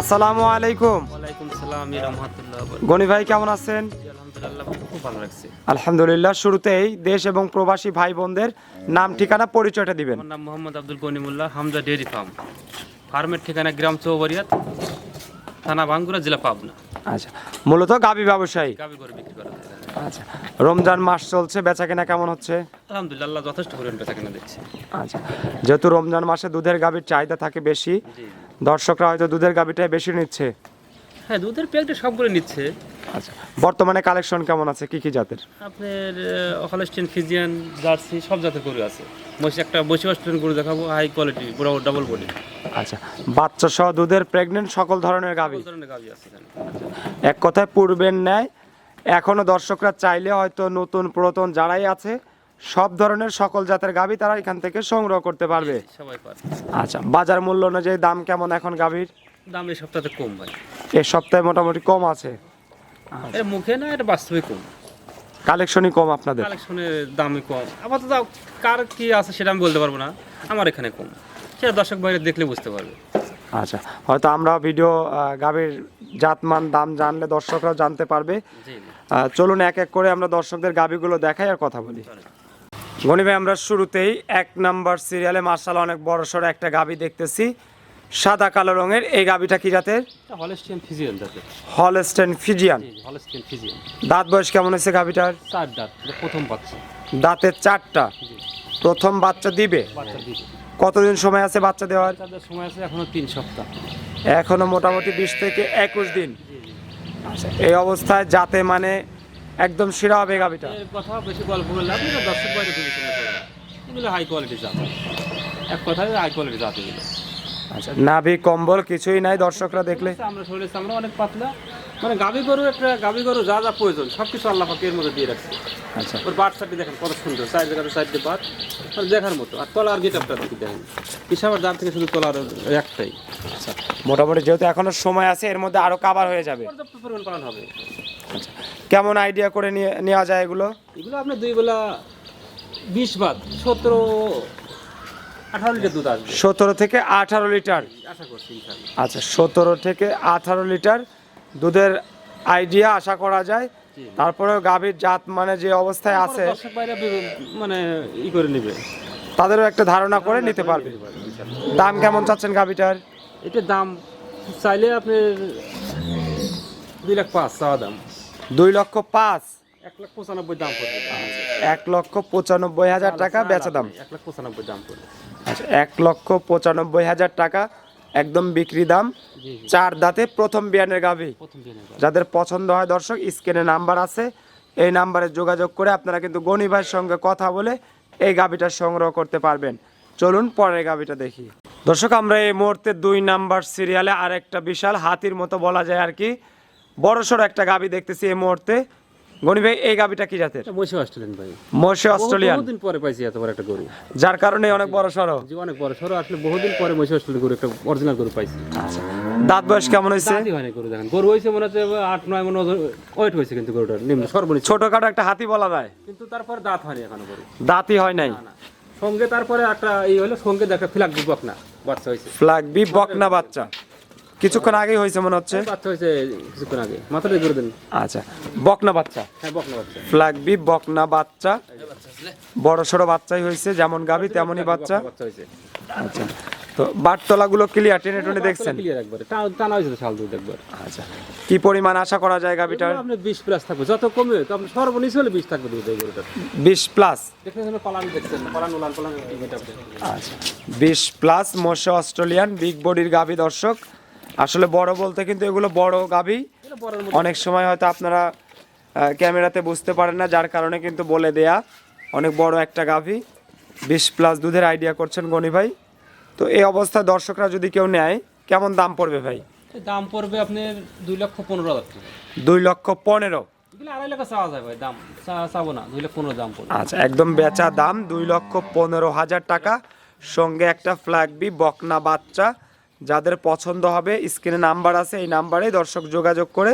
আসসালামু আলাইকুম। গনি ভাই কেমন আছেন? আলহামদুলিল্লাহ শুরুতেই দেশ এবং প্রবাসী ভাই বোনদের নাম ঠিকানা পরিচয়টা দিবেন। নাম মোহাম্মদ আব্দুল গনিমুল্লাহ হামজা ডেয়ারি ফার্ম। ফার্মের ঠিকানা গ্রাম চৌবাড়িয়াত থানা ভাঙ্গুরা জেলা পাবনা। আচ্ছা মূলত গাবি ব্যবসায়ী। গাবি করে বিক্রি করা আচ্ছা রমজান মাস চলছে বেচা কেনা কেমন হচ্ছে? আলহামদুলিল্লাহ যথেষ্ট পরিমাণ বেচা কেনা দিচ্ছে। আচ্ছা যেহেতু রমজান মাসে দুধের গাবির চাহিদা থাকে বেশি দর্শকরা হয়তো দুধের গাবিটাই বেশি নিচ্ছে। হ্যাঁ দুধের প্যাকটা সবগুলো নিচ্ছে। আচ্ছা বর্তমানে কালেকশন কেমন আছে? কি কি জাতের? আপনার হলস্টেন ফিজিয়ান জার্সি সব জাতের গরু আছে। বসে একটা বসে অস্ট্রেলিয়ান গরু দেখাবো হাই কোয়ালিটি পুরো ডাবল বডি আচ্ছা বাচ্চা সহ দুধের প্রেগনেন্ট সকল ধরনের সকল ধরনের গাবি আছে এক কথায় পূর্বের ন্যায় এখনও দর্শকরা চাইলে হয়তো নতুন পুরাতন যারাই আছে সব ধরনের সকল জাতের গাবি তারা এখান থেকে সংগ্রহ করতে পারবে। সবাই আচ্ছা বাজার মূল্য অনুযায়ী দাম কেমন এখন গাভীর? দাম এই সপ্তাহে কম ভাই। এ সপ্তাহে মোটামুটি কম আছে? এটা মুখে না এটা বাস্তবে কম। কালেকশনই কম আপনাদের? কালেকশনের দামই কম। আপাতত কার কি আছে সেটা আমি বলতে পারব না। আমার এখানে কম। সেটা দর্শক বাইরে দেখলে বুঝতে পারবে। আচ্ছা হয়তো আমরা ভিডিও গাবির জাতমান দাম জানলে দর্শকরাও জানতে পারবে। চলুন এক এক করে আমরা দর্শকদের গাবিগুলো দেখাই আর কথা বলি। গনি ভাই আমরা শুরুতেই এক নাম্বার সিরিয়ালে মার্শাল অনেক বড় সড়ো একটা গাবি দেখতেছি। সাদা কালো রঙের এই গাবিটা কি জাতের? এটা হলস্টিয়ান ফিজিয়ান যাতে হলস্টেন ফিজিয়ান জি হলস্টিয়ান ফিজিয়ান দাঁত বয়স কেমন হয়েছে গাবিটার? চার দাঁত প্রথম বাচ্চা। দাঁতের চারটা। প্রথম বাচ্চা দিবে? কতদিন সময় আছে বাচ্চা দেওয়ার? সময় আছে এখনও তিন সপ্তাহ। এখনও মোটামুটি বিশ থেকে একুশ দিন। আচ্ছা এই অবস্থায় যাতে মানে একদম সেরা হবে গাবিটা এর কথা বেশি গল্প করলে আপনি দর্শক বাইরে বিবেচনা করবেন এগুলো হাই কোয়ালিটি জাত। এক কথায় হাই কোয়ালিটি জাত এগুলো। আচ্ছা নাভি কম্বল কিছুই নাই দর্শকরা দেখলে। আমরা শরীরে আমরা অনেক পাতলা। মানে গাভি গরু একটা গাভি গরু যা যা প্রয়োজন সব কিছু আল্লাহ পাকের মধ্যে দিয়ে রাখছে। আচ্ছা। ওর বাট সাইডে দেখেন কত সুন্দর। সাইড জায়গাতে সাইডে বাট। মানে দেখার মতো। আর তলার গেট আপটা দেখি দেখেন? পিসাবার দাম থেকে শুধু তলার একটাই। আচ্ছা। মোটামুটি যেহেতু এখনও সময় আছে এর মধ্যে আরও কাভার হয়ে যাবে। পর্যাপ্ত পরিমাণ পালন হবে। আচ্ছা। কেমন আইডিয়া করে নিয়ে নেওয়া যায় এগুলো? এগুলো আপনার দুই বেলা বিশ বাদ সতেরো আঠারো লিটার দুধ আসবে। সতেরো থেকে আঠারো লিটার। আশা করছি আচ্ছা সতেরো থেকে আঠারো লিটার দুধের আইডিয়া আশা করা যায়। তারপরেও গাভীর জাত মানে যে অবস্থায় আছে দর্শক মানে ই করে নেবে। তাদেরও একটা ধারণা করে নিতে পারবে। দাম কেমন চাচ্ছেন গাভীটার? এটার দাম চাইলে আপনি দুই লাখ পাঁচ চাওয়া দাম। দুই লক্ষ পাঁচ? এক লাখ পঁচানব্বই দাম পড়বে। এক লক্ষ পঁচানব্বই হাজার টাকা বেচা দাম। এক লাখ পঁচানব্বই দাম পড়বে। আচ্ছা এক লক্ষ পঁচানব্বই হাজার টাকা একদম বিক্রি দাম। চার দাঁতে প্রথম বিয়ানের গাভী। যাদের পছন্দ হয় দর্শক স্ক্রিনে নাম্বার আছে। এই নাম্বারে যোগাযোগ করে আপনারা কিন্তু গনি ভাইয়ের সঙ্গে কথা বলে এই গাভীটা সংগ্রহ করতে পারবেন। চলুন পরের গাভীটা দেখি। দর্শক আমরা এই মুহূর্তে দুই নাম্বার সিরিয়ালে আরেকটা বিশাল হাতির মতো বলা যায় আর কি। বড়সড় একটা গাভী দেখতেছি এই মুহূর্তে। গনি ভাই এই গাভীটা কি জাতের? এটা অস্ট্রেলিয়ান ভাই। মশে অস্ট্রেলিয়ান? বহুদিন পরে পাইছি এত বড় একটা গরু। যার কারণে অনেক বড় সড়ো যে অনেক বড় সরো। আসলে বহুদিন পরে মহিষ অস্ট্রেলিয়ান গরু একটা অরিজিনাল গরু পাইছি। দাঁত বয়স কেমন হয়েছে? দাঁতই হয়নি গরু দেখেন। গরু হয়েছে মনে হচ্ছে মনে ওয়েট কিন্তু গরুটার নিম্ন সর্বনিম্ন। ছোটখাটো একটা হাতি বলা যায়। কিন্তু তারপর দাঁত হয়নি এখনও গরু। দাঁতই হয় নাই? সঙ্গে তারপরে একটা এই হলো সঙ্গে দেখা ফ্ল্যাগ দিবক না বাচ্চা হয়েছে। ফ্ল্যাগ বি বকনা বাচ্চা? কিছুক্ষণ আগেই হয়েছে মনে হচ্ছে? বাচ্চা হয়েছে কিছুক্ষণ আগে। মাথাটা করে দেন। আচ্ছা বকনা বাচ্চা। হ্যাঁ বকনা বাচ্চা। বকনা বড় সড়ো বাচ্চাই হয়েছে যেমন গাভী তেমনই বাচ্চা। আচ্ছা তো বাটতলাগুলো ক্লিয়ার টেনে টেনে দেখছেন? ক্লিয়ার একবারে। টানা হয়েছে শাল দুধ একবার। আচ্ছা কি পরিমাণ আশা করা যায় এগুলো আপনার বিশ প্লাস থাকবে। যত কমে তো সর্বনিম্ন হলে বিশ থাকবে দুধ প্লাস দেখেন পালান দেখছেন পালান উলান পালান আচ্ছা বিশ প্লাস মোশে অস্ট্রেলিয়ান বিগ বডির গাভী দর্শক। আসলে বড় বলতে কিন্তু এগুলো বড় মধ্যে। অনেক সময় হয়তো আপনারা ক্যামেরাতে বুঝতে পারেন না যার কারণে কিন্তু বলে দেয়া। অনেক বড় একটা গাভী। বিশ প্লাস দুধের আইডিয়া করছেন গনি ভাই। তো এই অবস্থায় দর্শকরা যদি কেউ নেয় কেমন দাম পড়বে ভাই? দাম পড়বে আপনার দুই লক্ষ পনেরো হাজার দুই লক্ষ পনেরো। আড়াই লাখ চাওয়া যায় ভাই দাম চাবো না দুই লক্ষ পনেরো দাম পড়বে। আচ্ছা একদম বেচা দাম দুই লক্ষ পনেরো হাজার টাকা। সঙ্গে একটা ফ্ল্যাগ বি বকনা বাচ্চা। যাদের পছন্দ হবে স্ক্রিনে নাম্বার আছে এই নাম্বারে দর্শক যোগাযোগ করে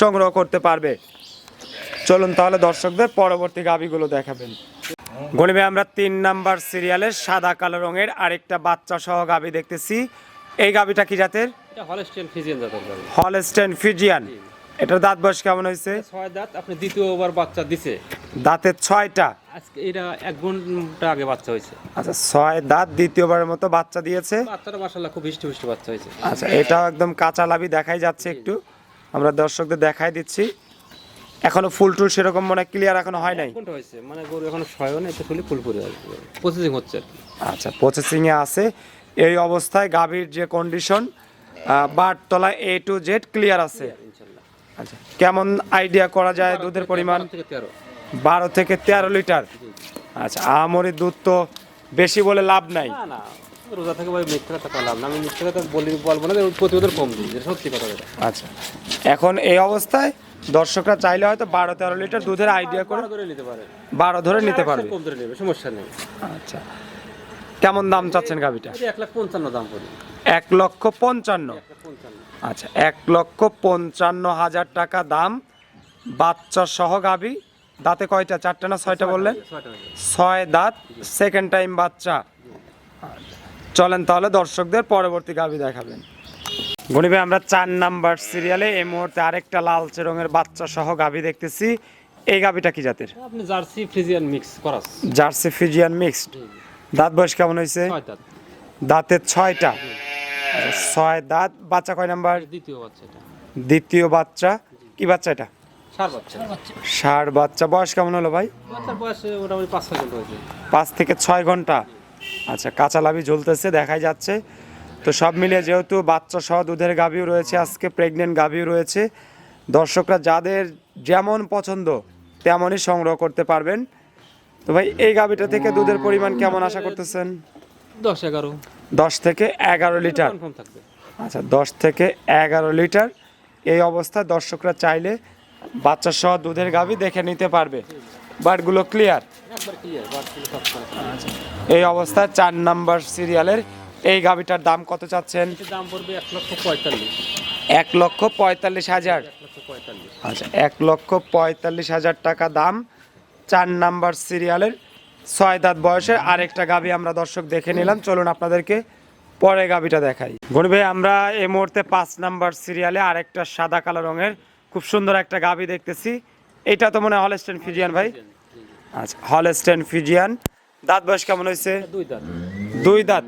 সংগ্রহ করতে পারবে। চলুন তাহলে দর্শকদের পরবর্তী গাবিগুলো দেখাবেন। গণিবে আমরা তিন নাম্বার সিরিয়ালের সাদা কালো রঙের আরেকটা বাচ্চা সহ গাবি দেখতেছি। এই গাবিটা কি জাতের? হলস্টেন ফিজিয়ান এটার দাঁত বয়স কেমন হয়েছে? ছয় দাঁত আপনি দ্বিতীয়বার বাচ্চা দিছে। দাঁতের ছয়টা। আজকে এটা এক ঘণ্টা আগে বাচ্চা হয়েছে। আচ্ছা ছয় দাঁত দ্বিতীয়বারের মতো বাচ্চা দিয়েছে। বাচ্চাটা মাসাল্লাহ খুব হিষ্ট হিষ্ট বাচ্চা হয়েছে। আচ্ছা এটাও একদম কাঁচা লাভি দেখাই যাচ্ছে একটু। আমরা দর্শকদের দেখাই দিচ্ছি। এখনও ফুল টুল সেরকম মনে ক্লিয়ার এখনও হয় নাই। হয়েছে মানে গরু এখন শয়ন এটা শুলি ফুলপুরি আসবে। প্রসেসিং হচ্ছে আচ্ছা প্রসেসিং এ আছে। এই অবস্থায় গাভীর যে কন্ডিশন বাট তলা এ টু জেড ক্লিয়ার আছে। আচ্ছা কেমন আইডিয়া করা যায় দুধের পরিমাণ? থেকে তেরো। বারো থেকে তেরো লিটার। আচ্ছা আমরি দুধ তো বেশি বলে লাভ নাই। না রোজা থেকে ভাই মিথ্যা কথা না আমি মিথ্যা কথা বলি বলব না প্রতিবেদন কম দিই যেটা সত্যি কথা আচ্ছা এখন এই অবস্থায় দর্শকরা চাইলে হয়তো বারো তেরো লিটার দুধের আইডিয়া করে করে নিতে পারে। বারো ধরে নিতে পারবে। কম ধরে নেবে সমস্যা নেই। আচ্ছা কেমন দাম চাচ্ছেন গাভিটা? এক লাখ পঞ্চান্ন দাম পড়ে এক লক্ষ পঞ্চান্ন। আচ্ছা এক লক্ষ পঞ্চান্ন হাজার টাকা দাম বাচ্চা সহ গাভি। দাঁতে কয়টা? চারটা না ছয়টা বললেন। ছয় দাঁত সেকেন্ড টাইম বাচ্চা। চলেন তাহলে দর্শকদের পরবর্তী গাভি দেখাবেন। গণিবে আমরা চার নাম্বার সিরিয়ালে এই মুহূর্তে আরেকটা লালচে রঙের বাচ্চা সহ গাভি দেখতেছি। এই গাভিটা কি জাতের? আপনি Jersey Friesian mix করাস। Jersey Friesian mixed. দাঁত বয়স কেমন হয়েছে? ছয় দাঁত। দাঁতের ছয়টা। ছয় দাঁত। বাচ্চা কয় নাম্বার? দ্বিতীয় বাচ্চা এটা। দ্বিতীয় বাচ্চা। কি বাচ্চা এটা? ষাট বাচ্চা। বয়স কেমন হলো ভাই? পাঁচ থেকে ছয় ঘণ্টা। আচ্ছা কাঁচা লাভি ঝুলতেছে দেখাই যাচ্ছে। তো সব মিলিয়ে যেহেতু বাচ্চা সহ দুধের গাভিও রয়েছে আজকে প্রেগনেন্ট গাভিও রয়েছে। দর্শকরা যাদের যেমন পছন্দ তেমনই সংগ্রহ করতে পারবেন। তো ভাই এই গাভিটা থেকে দুধের পরিমাণ কেমন আশা করতেছেন? দশ এগারো। দশ থেকে এগারো লিটার। আচ্ছা দশ থেকে এগারো লিটার। এই অবস্থায় দর্শকরা চাইলে বাচ্চা সহ দুধের গাভি দেখে নিতে পারবে। বাটগুলো ক্লিয়ার এই অবস্থায় চার নাম্বার সিরিয়ালের এই গাভিটার দাম কত চাচ্ছেন? দাম পড়বে এক লক্ষ পঁয়তাল্লিশ। এক লক্ষ পঁয়তাল্লিশ হাজার। আচ্ছা এক লক্ষ পঁয়তাল্লিশ হাজার টাকা দাম চার নাম্বার সিরিয়ালের ছয় দাঁত বয়সের আরেকটা গাভি আমরা দর্শক দেখে নিলাম। চলুন আপনাদেরকে পরে গাভিটা দেখাই। ভাই আমরা এই মুহূর্তে পাঁচ নাম্বার সিরিয়ালে আরেকটা সাদা কালো রঙের খুব সুন্দর একটা গাভি দেখতেছি। এটা তো মনে হয় হলস্টেন ফিজিয়ান ভাই? আচ্ছা হলস্টেন ফিজিয়ান দাঁত বয়স কেমন হয়েছে? দুই দাঁত। দুই দাঁত।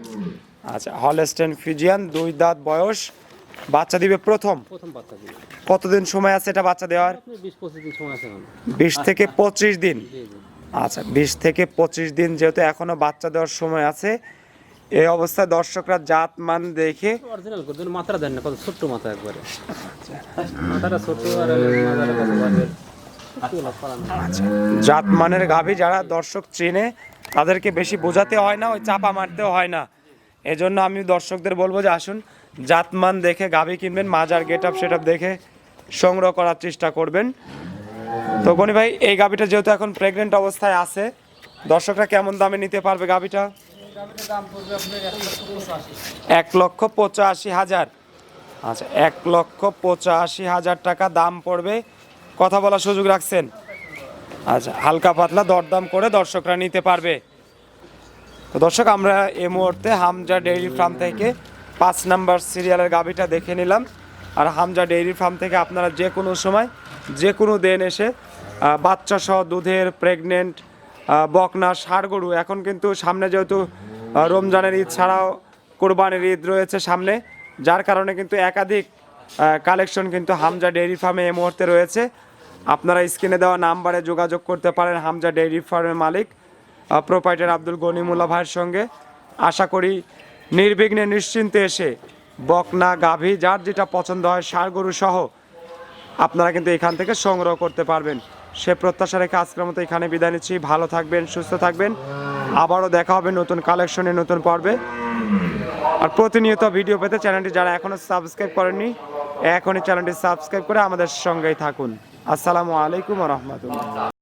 আচ্ছা হলস্টেন ফিজিয়ান দুই দাঁত বয়স। বাচ্চা দিবে প্রথম? প্রথম বাচ্চা দিন কতদিন সময় আছে এটা বাচ্চা দেওয়ার? বিশ থেকে পঁচিশ দিন। আচ্ছা বিশ থেকে পঁচিশ দিন যেহেতু এখনও বাচ্চা দেওয়ার সময় আছে এই অবস্থায় দর্শকরা জাত মান দেখে অরিজিনাল করে দেন মাত্রা দেন না কত ছোট্ট মাথা একবারে। মাথাটা আর মাথাটা কত জাত মানের গাভী যারা দর্শক চেনে তাদেরকে বেশি বোঝাতে হয় না ওই চাপা মারতেও হয় না। এজন্য আমি দর্শকদের বলব যে আসুন জাতমান দেখে গাভী কিনবেন মাজার গেট আপ সেট দেখে সংগ্রহ করার চেষ্টা করবেন। তো গনি ভাই এই গাভীটা যেহেতু এখন প্রেগনেন্ট অবস্থায় আছে দর্শকরা কেমন দামে নিতে পারবে গাভীটা? এক লক্ষ পঁচাশি হাজার। আচ্ছা এক লক্ষ পঁচাশি হাজার টাকা দাম পড়বে। কথা বলার সুযোগ রাখছেন। আচ্ছা হালকা পাতলা দরদাম করে দর্শকরা নিতে পারবে। তো দর্শক, আমরা এই মুহূর্তে হামজা ডেইরি ফার্ম থেকে পাঁচ নাম্বার সিরিয়ালের গাভিটা দেখে নিলাম। আর হামজা ডেইরি ফার্ম থেকে আপনারা যে কোনো সময়, যে কোনো দিন এসে বাচ্চা সহ দুধের, প্রেগনেন্ট বকনা, ষাড় গরু, এখন কিন্তু সামনে যেহেতু রমজানের ঈদ ছাড়াও কোরবানির ঈদ রয়েছে সামনে, যার কারণে কিন্তু একাধিক কালেকশন কিন্তু হামজা ডেইরি ফার্মে এই মুহূর্তে রয়েছে। আপনারা স্ক্রিনে দেওয়া নাম্বারে যোগাযোগ করতে পারেন হামজা ডেইরি ফার্মের মালিক প্রোপাইটার আব্দুল গনিমুল্লা ভাইয়ের সঙ্গে। আশা করি নির্বিঘ্নে নিশ্চিন্তে এসে বকনা, গাভী, যার যেটা পছন্দ হয় ষাড় গরু সহ আপনারা কিন্তু এখান থেকে সংগ্রহ করতে পারবেন। সে প্রত্যাশা রেখে আজকের মতো এখানে বিদায় নিচ্ছি। ভালো থাকবেন, সুস্থ থাকবেন। আবারও দেখা হবে নতুন কালেকশনে, নতুন পর্বে। আর প্রতিনিয়ত ভিডিও পেতে চ্যানেলটি যারা এখনও সাবস্ক্রাইব করেননি, এখনই চ্যানেলটি সাবস্ক্রাইব করে আমাদের সঙ্গেই থাকুন। আসসালামু আলাইকুম রহমতুল্লাহ।